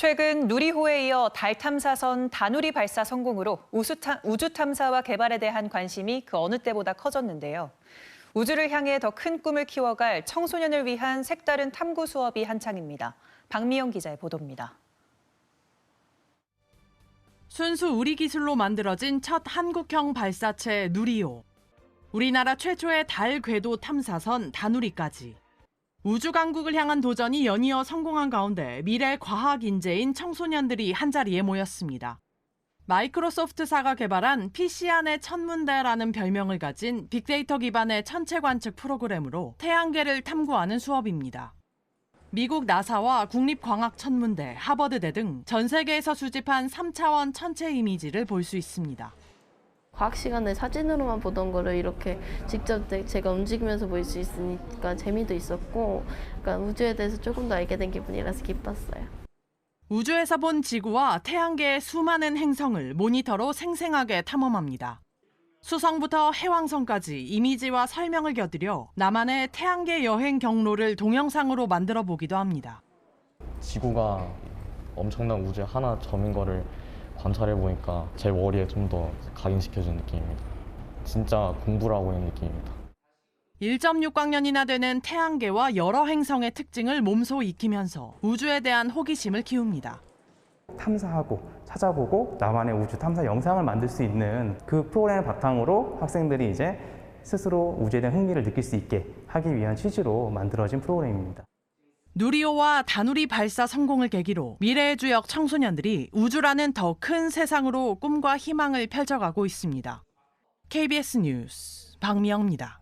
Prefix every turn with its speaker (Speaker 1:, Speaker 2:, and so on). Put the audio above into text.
Speaker 1: 최근 누리호에 이어 달 탐사선 다누리 발사 성공으로 우주 탐사와 개발에 대한 관심이 그 어느 때보다 커졌는데요. 우주를 향해 더 큰 꿈을 키워갈 청소년을 위한 색다른 탐구 수업이 한창입니다. 박미영 기자의 보도입니다.
Speaker 2: 순수 우리 기술로 만들어진 첫 한국형 발사체 누리호. 우리나라 최초의 달 궤도 탐사선 다누리까지. 우주 강국을 향한 도전이 연이어 성공한 가운데 미래 과학 인재인 청소년들이 한자리에 모였습니다. 마이크로소프트사가 개발한 PC 안의 천문대라는 별명을 가진 빅데이터 기반의 천체 관측 프로그램으로 태양계를 탐구하는 수업입니다. 미국 나사와 국립광학천문대, 하버드대 등 전 세계에서 수집한 3차원 천체 이미지를 볼 수 있습니다.
Speaker 3: 과학 시간에 사진으로만 보던 거를 이렇게 직접 내- 제가 움직이면서 볼 수 있으니까 재미도 있었고, 그러니까 우주에 대해서 조금 더 알게 된 기분이라서 기뻤어요.
Speaker 2: 우주에서 본 지구와 태양계의 수많은 행성을 모니터로 생생하게 탐험합니다. 수성부터 해왕성까지 이미지와 설명을 곁들여 나만의 태양계 여행 경로를 동영상으로 만들어 보기도 합니다.
Speaker 4: 지구가 엄청난 우주의 하나 점인 거를 관찰해 보니까 제 머리에 좀 더 각인시켜준 느낌입니다. 진짜 공부를 하고 있는 느낌입니다.
Speaker 2: 1.6광년이나 되는 태양계와 여러 행성의 특징을 몸소 익히면서 우주에 대한 호기심을 키웁니다.
Speaker 5: 탐사하고 찾아보고 나만의 우주 탐사 영상을 만들 수 있는 그 프로그램을 바탕으로 학생들이 이제 스스로 우주에 대한 흥미를 느낄 수 있게 하기 위한 취지로 만들어진 프로그램입니다.
Speaker 2: 누리호와 다누리 발사 성공을 계기로 미래의 주역 청소년들이 우주라는 더 큰 세상으로 꿈과 희망을 펼쳐가고 있습니다. KBS 뉴스 박미영입니다.